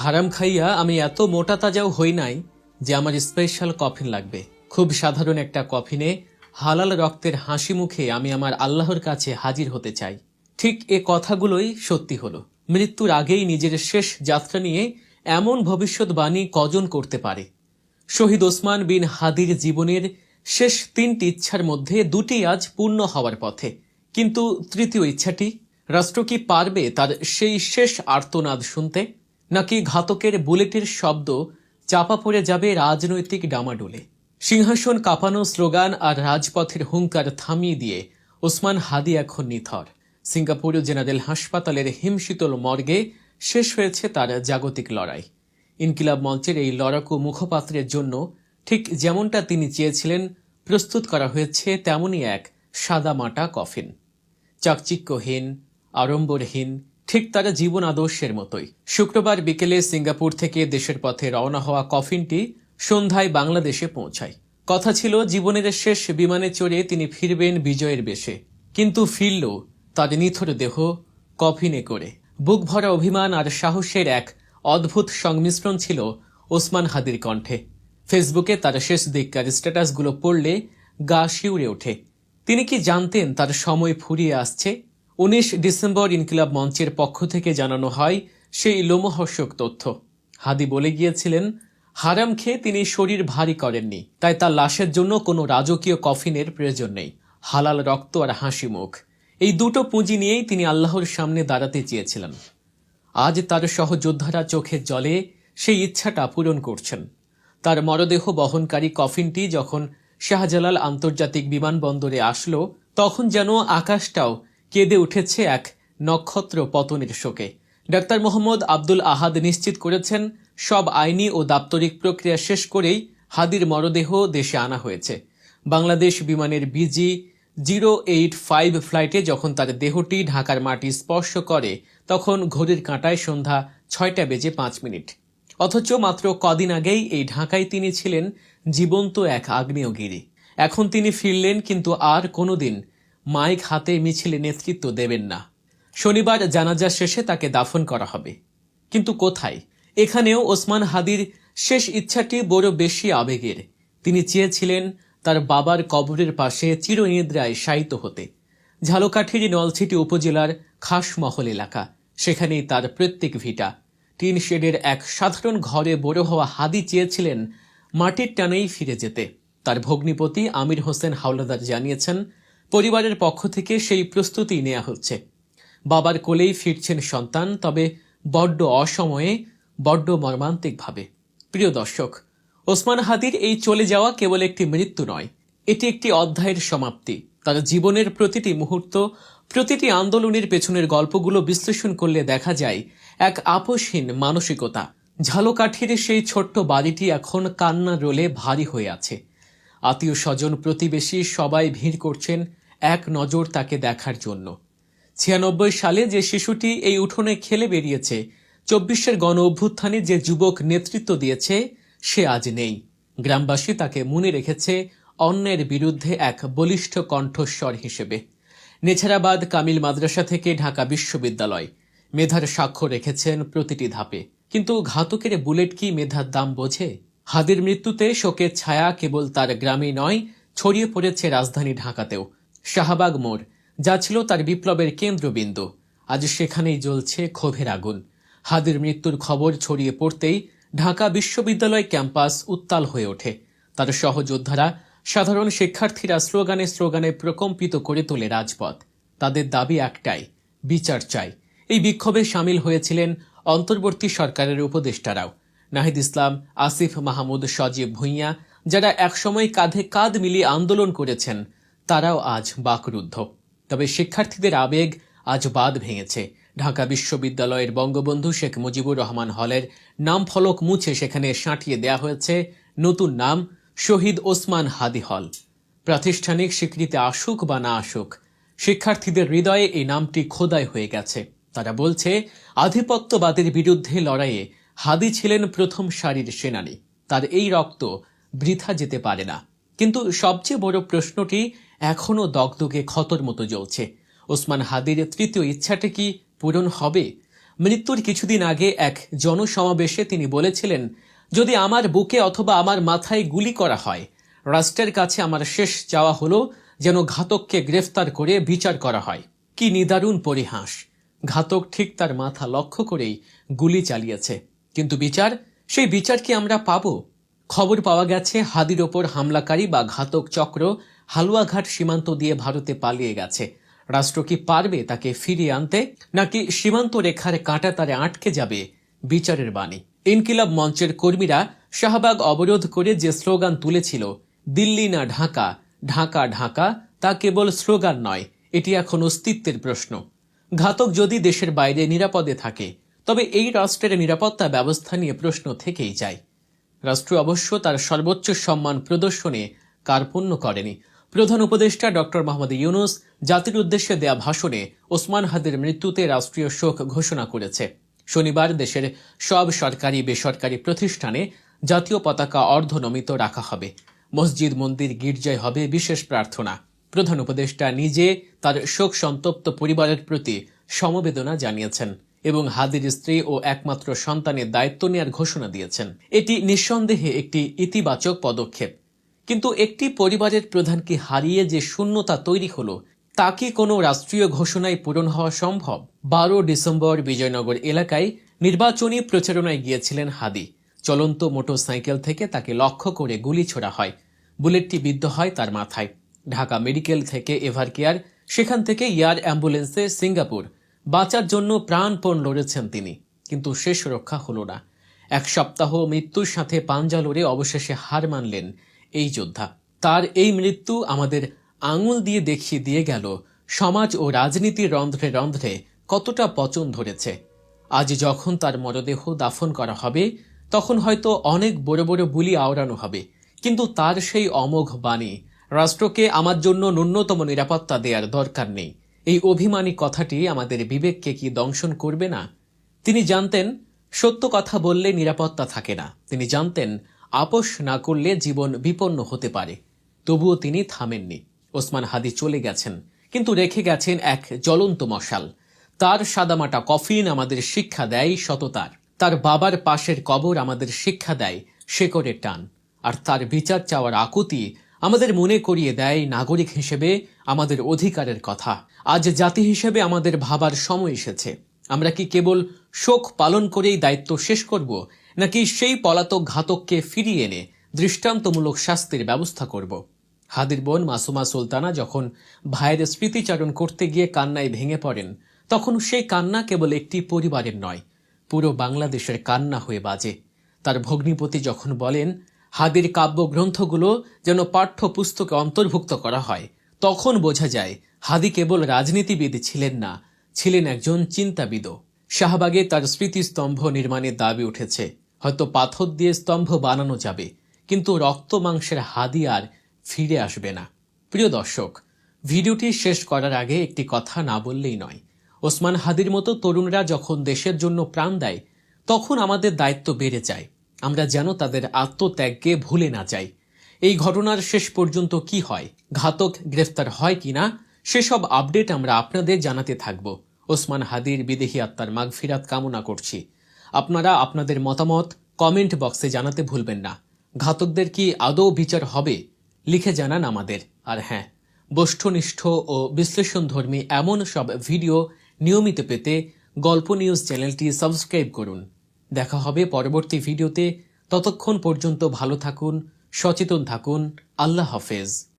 হারাম খাইয়া আমি এত মোটা তাজাও হই নাই যে আমার স্পেশাল কফিন লাগবে। খুব সাধারণ একটা কফিনে হালাল রক্তের হাসি মুখে আমি আমার আল্লাহর কাছে হাজির হতে চাই। ঠিক এ কথাগুলোই সত্যি হলো। মৃত্যুর আগেই নিজের শেষ যাত্রা নিয়ে এমন ভবিষ্যৎবাণী কজন করতে পারে? শহীদ ওসমান বিন হাদির জীবনের শেষ তিনটি ইচ্ছার মধ্যে দুটি আজ পূর্ণ হওয়ার পথে। কিন্তু তৃতীয় ইচ্ছাটি? রাষ্ট্র কি পারবে তার সেই শেষ আর্তনাদ শুনতে? নাকি ঘাতকের বুলেটের শব্দ চাপা পড়ে যাবে রাজনৈতিক ডামাডোলে। সিংহাসন কাঁপানো স্লোগান আর রাজপথের হুঙ্কার থামিয়ে দিয়ে ওসমান হাদি এখন নিথর। সিঙ্গাপুর জেনারেল হাসপাতালের হিমশীতল মর্গে শেষ হয়েছে তার জাগতিক লড়াই। ইনকিলাব মঞ্চের এই লড়াকু মুখপাত্রের জন্য ঠিক যেমনটা তিনি চেয়েছিলেন, প্রস্তুত করা হয়েছে তেমনই এক সাদামাটা কফিন। চাকচিক্যহীন, আড়ম্বরহীন ঠিক তারা জীবন আদর্শের মতোই। শুক্রবার বিকেলে সিঙ্গাপুর থেকে দেশের পথে রওনা হওয়া কফিনটি সন্ধ্যায় বাংলাদেশে পৌঁছায়। কথা ছিল, জীবনের শেষ বিমানে চড়ে তিনি ফিরবেন বিজয়ের বেশে। কিন্তু ফিরল তার নিথর দেহ কফিনে করে। বুক ভরা অভিমান আর সাহসের এক অদ্ভুত সংমিশ্রণ ছিল ওসমান হাদির কণ্ঠে। ফেসবুকে তার শেষ দিককার স্ট্যাটাসগুলো পড়লে গা শিউরে ওঠে। তিনি কি জানতেন তার সময় ফুরিয়ে আসছে? উনিশ ডিসেম্বর ইনকিলাব মঞ্চের পক্ষ থেকে জানানো হয় সেই লোমহর্ষক তথ্য। হাদি বলে গিয়েছিলেন, হারাম খেয়ে তিনি শরীর ভারী করেননি, তাই তার লাশের জন্য কোনো রাজকীয় কফিনের প্রয়োজন নেই। হালাল রক্ত আর হাসি মুখ। এই দুটো পুঁজি নিয়েই তিনি আল্লাহর সামনে দাঁড়াতে চেয়েছিলেন। আজ তার সহযোদ্ধারা চোখের জলে সেই ইচ্ছাটা পূরণ করছেন। তার মরদেহ বহনকারী কফিনটি যখন শাহজালাল আন্তর্জাতিক বিমানবন্দরে আসলো, তখন যেন আকাশটাও কেঁদে উঠেছে এক নক্ষত্র পতনের শোকে। ডাক্তার মোহাম্মদ আব্দুল আহাদ নিশ্চিত করেছেন, সব আইনি ও দাপ্তরিক প্রক্রিয়া শেষ করেই হাদির মরদেহ দেশে আনা হয়েছে। বাংলাদেশ বিমানের বিজি জিরো এইট ফাইভ ফ্লাইটে যখন তার দেহটি ঢাকার মাটি স্পর্শ করে, তখন ঘড়ির কাঁটায় সন্ধ্যা ছয়টা বেজে পাঁচ মিনিট। অথচ মাত্র কদিন আগেই এই ঢাকায় তিনি ছিলেন জীবন্ত এক আগ্নেয়গিরি। এখন তিনি ফিরলেন, কিন্তু আর কোনোদিন মাইক হাতে মিছিলে নেতৃত্ব দেবেন না। শনিবার জানাজা শেষে তাকে দাফন করা হবে। কিন্তু কোথায়? এখানেও ওসমান হাদির শেষ ইচ্ছাটি বড় বেশি আবেগের। তিনি চেয়েছিলেন তার বাবার কবরের পাশে চিরনিদ্রায় শায়িত হতে। ঝালকাঠির নলছিটি উপজেলার খাসমহল এলাকা। সেখানেই তার প্রত্যেক ভিটা। টিন শেডের এক সাধারণ ঘরে বড় হওয়া হাদি চেয়েছিলেন মাটির টানেই ফিরে যেতে। তার ভগ্নিপতি আমির হোসেন হাওলাদার জানিয়েছেন পরিবারের পক্ষ থেকে সেই প্রস্তুতি নেওয়া হচ্ছে। বাবার কোলেই ফিরছেন সন্তান, তবে বড্ড অসময়ে, বড্ড মর্মান্তিকভাবে। প্রিয় দর্শক, ওসমান হাদির এই চলে যাওয়া কেবল একটি মৃত্যু নয়, এটি একটি অধ্যায়ের সমাপ্তি। তার জীবনের প্রতিটি মুহূর্ত, প্রতিটি আন্দোলনের পেছনের গল্পগুলো বিশ্লেষণ করলে দেখা যায় এক আপোষহীন মানসিকতা। ঝালকাঠির সেই ছোট্ট বাড়িটি এখন কান্না রোলে ভারী হয়ে আছে। আত্মীয় স্বজন প্রতিবেশী সবাই ভিড় করছেন এক নজর তাকে দেখার জন্য। ছিয়ানব্বই সালে যে শিশুটি এই উঠোনে খেলে বেরিয়েছে, চব্বিশের গণ অভ্যুত্থানে যে যুবক নেতৃত্ব দিয়েছে, সে আজ নেই। গ্রামবাসী তাকে মনে রেখেছে অন্যের বিরুদ্ধে এক বলিষ্ঠ কণ্ঠস্বর হিসেবে। নেছারাবাদ কামিল মাদ্রাসা থেকে ঢাকা বিশ্ববিদ্যালয়। মেধার সাক্ষ্য রেখেছেন প্রতিটি ধাপে। কিন্তু ঘাতকের বুলেট কি মেধার দাম বোঝে? হাদির মৃত্যুতে শোকের ছায়া কেবল তার গ্রামে নয়, ছড়িয়ে পড়েছে রাজধানী ঢাকাতেও। শাহবাগ মোড়, যা ছিল তার বিপ্লবের কেন্দ্রবিন্দু। আজ সেখানেই জ্বলছে ক্ষোভের আগুন। হাদির মৃত্যুর খবর ছড়িয়ে পড়তেই ঢাকা বিশ্ববিদ্যালয় ক্যাম্পাস উত্তাল হয়ে ওঠে। তার সহযোদ্ধারা সাধারণ শিক্ষার্থীরা স্লোগানে স্লোগানে প্রকম্পিত করে তোলে রাজপথ। তাদের দাবি একটাই, বিচার চাই। এই বিক্ষোভে সামিল হয়েছিলেন অন্তর্বর্তী সরকারের উপদেষ্টারাও। নাহিদ ইসলাম, আসিফ মাহমুদ, সজীব ভুঁইয়া, যারা একসময় কাঁধে কাঁধ মিলিয়ে আন্দোলন করেছেন তারাও আজ বাকরুদ্ধ। তবে শিক্ষার্থীদের আবেগ আজ বাদ ভেঙেছে। ঢাকা বিশ্ববিদ্যালয়ের বঙ্গবন্ধু শেখ মুজিবুর রহমান হলের নাম ফলক মুছে সেখানে সাঁটিয়ে দেয়া হয়েছে নতুন নাম শহীদ ওসমান হাদি হল। প্রাতিষ্ঠানিক স্বীকৃতি আসুক বা না আসুক, শিক্ষার্থীদের হৃদয়ে এই নামটি খোদাই হয়ে গেছে। তারা বলছে, আধিপত্যবাদের বিরুদ্ধে লড়াইয়ে হাদি ছিলেন প্রথম সারির সেনানী। তার এই রক্ত বৃথা যেতে পারে না। কিন্তু সবচেয়ে বড় প্রশ্নটি এখনও দগদগে ক্ষতর মতো জ্বলছে। ওসমান হাদির তৃতীয় ইচ্ছাটা কি পূরণ হবে? মৃত্যুর কিছুদিন আগে এক জনসমাবেশে তিনি বলেছিলেন, যদি আমার বুকে অথবা আমার মাথায় গুলি করা হয়, রাষ্ট্রের কাছে আমার শেষ চাওয়া হলো যেন ঘাতককে গ্রেফতার করে বিচার করা হয়। কি নিদারুণ পরিহাস। ঘাতক ঠিক তার মাথা লক্ষ্য করেই গুলি চালিয়েছে। কিন্তু বিচার? সেই বিচার কি আমরা পাবো? খবর পাওয়া গেছে হাদির ওপর হামলাকারী বা ঘাতক চক্র হালুয়াঘাট সীমান্ত দিয়ে ভারতে পালিয়ে গেছে। রাষ্ট্র কি পারবে তাকে ফিরিয়ে আনতে, নাকি সীমান্ত রেখার কাঁটা তারে আটকে যাবে বিচারের বাণী? ইনকিলাব মঞ্চের কর্মীরা শাহবাগ অবরোধ করে যে স্লোগান তুলেছিল, দিল্লি না ঢাকা ঢাকা ঢাকা, তা কেবল স্লোগান নয়, এটি এখন অস্তিত্বের প্রশ্ন। ঘাতক যদি দেশের বাইরে নিরাপদে থাকে, তবে এই রাষ্ট্রের নিরাপত্তা ব্যবস্থা নিয়ে প্রশ্ন থেকেই যায়। রাষ্ট্র অবশ্য তার সর্বোচ্চ সম্মান প্রদর্শনে কার্পণ্য করেনি প্রধান উপদেষ্টা ডক্টর মোহাম্মদ ইউনুস জাতির উদ্দেশ্যে দেয়া ভাষণে ওসমান হাদির মৃত্যুতে রাষ্ট্রীয় শোক ঘোষণা করেছে। শনিবার দেশের সব সরকারি বেসরকারি প্রতিষ্ঠানে জাতীয় পতাকা অর্ধনমিত রাখা হবে। মসজিদ, মন্দির, গির্জায় হবে বিশেষ প্রার্থনা। প্রধান উপদেষ্টা নিজে তার শোক সন্তপ্ত পরিবারের প্রতি সমবেদনা জানিয়েছেন এবং হাদির স্ত্রী ও একমাত্র সন্তানের দায়িত্ব নেওয়ার ঘোষণা দিয়েছেন। এটি নিঃসন্দেহে একটি ইতিবাচক পদক্ষেপ। কিন্তু একটি পরিবারের প্রধানকে হারিয়ে যে শূন্যতা তৈরি হলো, তা কি কোনো রাষ্ট্রীয় ঘোষণায় পূরণ হওয়া সম্ভব? বারো ডিসেম্বর বিজয়নগর এলাকায় নির্বাচনী প্রচারণায় গিয়েছিলেন হাদি। চলন্ত মোটরসাইকেল থেকে তাকে লক্ষ্য করে গুলি ছোড়া হয়। বুলেটটি বিদ্ধ হয় তার মাথায়। ঢাকা মেডিকেল থেকে এভার কেয়ার, সেখান থেকে এয়ার অ্যাম্বুলেন্সে সিঙ্গাপুর। বাঁচার জন্য প্রাণপণ লড়েছেন তিনি, কিন্তু শেষ রক্ষা হলো না। এক সপ্তাহ মৃত্যুর সাথে পাঞ্জা লড়ে অবশেষে হার মানলেন এই যোদ্ধা। তার এই মৃত্যু আমাদের আঙুল দিয়ে দেখিয়ে দিয়ে গেল। সমাজ ও রাজনীতির রন্ধ্রে রন্ধ্রে কতটা পচন ধরেছে। আজ যখন তার মরদেহ দাফন করা হবে, তখন হয়তো অনেক বড় বড় বুলি আওড়ানো হবে। কিন্তু তার সেই অমোঘ বাণী, রাষ্ট্রকে আমার জন্য ন্যূনতম নিরাপত্তা দেওয়ার দরকার নেই। এই অভিমানী কথাটি আমাদের বিবেককে কি দংশন করবে না? তিনি জানতেন, সত্য কথা বললে নিরাপত্তা থাকে না। তিনি জানতেন আপোষ না করলে জীবন বিপন্ন হতে পারে। তবুও তিনি থামেননি। ওসমান হাদি চলে গেছেন, কিন্তু রেখে গেছেন এক জ্বলন্ত মশাল। তার সাদামাটা কফিন আমাদের শিক্ষা দেয় সততার। তার বাবার পাশের কবর আমাদের শিক্ষা দেয় শেকড়ের টান। আর তার বিচার চাওয়ার আকুতি আমাদের মনে করিয়ে দেয় নাগরিক হিসেবে আমাদের অধিকারের কথা। আজ জাতি হিসেবে আমাদের ভাবার সময় এসেছে। আমরা কি কেবল শোক পালন করেই দায়িত্ব শেষ করব? নাকি সেই পলাতক ঘাতককে ফিরিয়ে এনে দৃষ্টান্তমূলক শাস্তির ব্যবস্থা করব? হাদির বোন মাসুমা সুলতানা যখন ভাইয়ের স্মৃতিচারণ করতে গিয়ে কান্নায় ভেঙে পড়েন, তখন সেই কান্না কেবল একটি পরিবারের নয়, পুরো বাংলাদেশের কান্না হয়ে বাজে। তার ভগ্নিপতি যখন বলেন, হাদির কাব্যগ্রন্থগুলো যেন পাঠ্যপুস্তকে অন্তর্ভুক্ত করা হয়, তখন বোঝা যায় হাদি কেবল রাজনীতিবিদ ছিলেন না, ছিলেন একজন চিন্তাবিদও। শাহবাগে তার স্মৃতিস্তম্ভ নির্মাণের দাবি উঠেছে। হয়তো পাথর দিয়ে স্তম্ভ বানানো যাবে, কিন্তু রক্ত মাংসের হাদি আর ফিরে আসবে না। প্রিয় দর্শক, ভিডিওটি শেষ করার আগে একটি কথা না বললেই নয়। ওসমান হাদির মতো তরুণরা যখন দেশের জন্য প্রাণ দেয়, তখন আমাদের দায়িত্ব বেড়ে যায়। আমরা যেন তাদের আত্মত্যাগকে ভুলে না যাই। এই ঘটনার শেষ পর্যন্ত কি হয়, ঘাতক গ্রেফতার হয় কিনা, সেসব আপডেট আমরা আপনাদের জানাতে থাকব। ওসমান হাদির বিদেহী আত্মার মাগফিরাত কামনা করছি। আপনারা আপনাদের মতামত কমেন্ট বক্সে জানাতে ভুলবেন না। ঘাতকদের কি আদৌ বিচার হবে? লিখে জানান আমাদের। আর হ্যাঁ বষ্ঠনিষ্ঠ ও বিশ্লেষণধর্মী এমন সব ভিডিও নিয়মিত পেতে গল্প নিউজ চ্যানেলটি সাবস্ক্রাইব করুন। দেখা হবে পরবর্তী ভিডিওতে। ততক্ষণ পর্যন্ত ভালো থাকুন, সচেতন থাকুন। আল্লাহ হাফেজ।